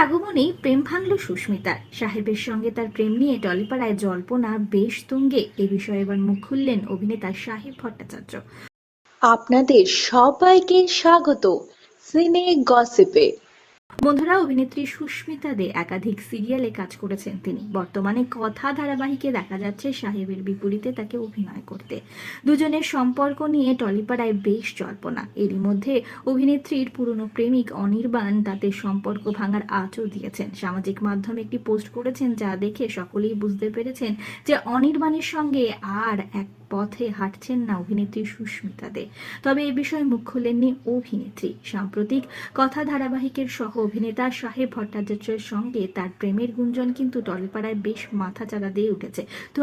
আগমনেই প্রেম ভাঙল সুস্মিতার। সাহেবের সঙ্গে তার প্রেম নিয়ে টলিপাড়ায় জল্পনা বেশ তুঙ্গে। এ বিষয়ে এবার মুখ খুললেন অভিনেতা সাহেব ভট্টাচার্য। আপনাদের সবাইকে স্বাগত। সিনে গসিপে। বন্ধুরা, অভিনেত্রী সুস্মিতা দে একাধিক সিরিয়ালে কাজ করেছেন তিনি। বর্তমানে কথা ধারাবাহিকে দেখা যাচ্ছে সাহেবের বিপরীতে তাকে অভিনয় করতে। দুজনের সম্পর্ক নিয়ে টলিপাড়ায় বেশ জল্পনা। এরই মধ্যে অভিনেত্রীর পুরনো প্রেমিক অনির্বাণ তাদের সম্পর্ক ভাঙার আঁচও দিয়েছেন। সামাজিক মাধ্যমে একটি পোস্ট করেছেন যা দেখে সকলেই বুঝতে পেরেছেন যে অনির্বাণের সঙ্গে আর এক পথে হাঁটছেন না অভিনেত্রী সুস্মিতা দে। তবে এ বিষয়ে মুখ খুলেননি অভিনেত্রী। সাম্প্রতিক কথা ধারাবাহিকের সহ অভিনেতা সাহেব ভট্টাচার্যের সঙ্গে তার প্রেমের গুঞ্জন কিন্তু টলিপাড়ায় বেশ মাথাচাড়া দিয়ে উঠেছে। দু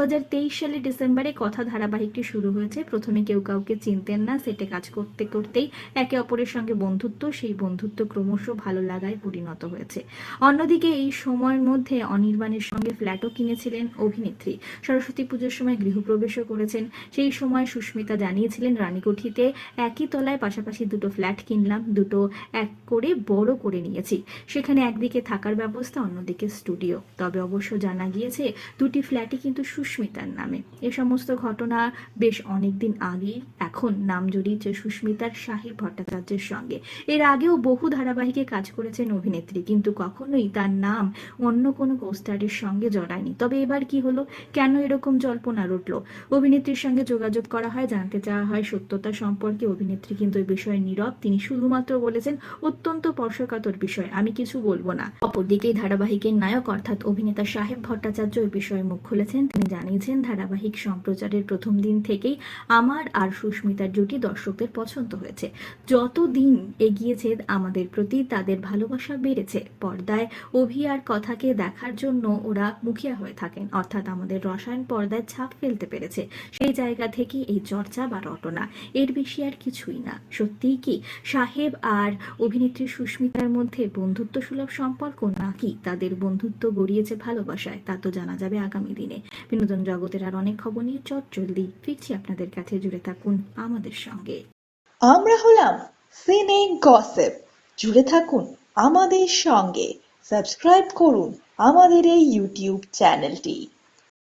সালে ডিসেম্বরে কথা ধারাবাহিকটি শুরু হয়েছে। প্রথমে কেউ কাউকে চিনতেন না, সেটে কাজ করতে করতেই একে অপরের সঙ্গে বন্ধুত্ব, সেই বন্ধুত্ব ক্রমশ ভালো লাগায় পরিণত হয়েছে। অন্যদিকে এই সময়ের মধ্যে অনির্বাণের সঙ্গে ফ্ল্যাটও কিনেছিলেন অভিনেত্রী। সরস্বতী পুজোর সময় গৃহপ্রবেশও করেছেন সেই সময় সুস্মিতা জানিয়েছিলেন রানীকুঠিতে একই তলায় পাশাপাশি দুটো ফ্ল্যাট কিনলাম, দুটো এক করে বড় করে নিয়েছি। সেখানে একদিকে থাকার ব্যবস্থা, অন্যদিকে স্টুডিও। তবে অবশ্য জানা গিয়েছে, দুটি ফ্ল্যাটই কিন্তু সুস্মিতার নামে। এ সমস্ত ঘটনা বেশ অনেকদিন আগে এখন নাম জড়িয়েছে সুস্মিতার সাহেব ভট্টাচার্যের সঙ্গে। এর আগেও বহু ধারাবাহিকে কাজ করেছেন অভিনেত্রী, কিন্তু কখনোই তার নাম অন্য কোনো পোস্টারের সঙ্গে জড়ায়নি। তবে এবার কি হলো? কেন এরকম জল্পনা রটল? অভিনেত্রীর সঙ্গে যোগাযোগ করা হয়, জানতে চাওয়া হয় সত্যতা সম্পর্কে। অভিনেত্রী কিন্তু এই বিষয়ে নীরব। তিনি শুধুমাত্র বলেছেন, অত্যন্ত স্পর্শকাতর বিষয়, আমি কিছু বলব না। অপরদিকে ধারাবাহিকের নায়ক অর্থাৎ অভিনেতা সাহেব ভট্টাচার্য এই বিষয়ে মুখ খুলেছেন। তিনি জানিয়েছেন, ধারাবাহিক সম্প্রচারের প্রথম দিন থেকেই আমার আর সুস্মিতার জুটি দর্শকদের পছন্দ হয়েছে। যত দিন এগিয়েছে আমাদের প্রতি, তাদের ভালোবাসা বেড়েছে। পর্দায় অভি আর কথাকে দেখার জন্য ওরা মুখিয়া হয়ে থাকেন। অর্থাৎ আমাদের রসায়ন পর্দায় ছাপ ফেলতে পেরেছে। সেই জায়গা থেকে এই চর্চা বা রটনা, এর বেশি আর কিছুই না। সত্যিই কি সাহেব আর অভিনেত্রী সুস্মিতার মধ্যে বন্ধুত্ব সুলভ সম্পর্ক, নাকি তাদের বন্ধুত্ব গড়িয়েছে ভালোবাসায়, তা তো জানা যাবে আগামী দিনে। বিনোদন জগতের আর অনেক খবর নিয়ে চট জলদি ফিরছি আপনাদের কাছে, জুড়ে থাকুন আমাদের সঙ্গে। আমরা হলাম সিনে গসেপ। জুড়ে থাকুন আমাদের সঙ্গে। সাবস্ক্রাইব করুন আমাদের এই ইউটিউব চ্যানেলটি।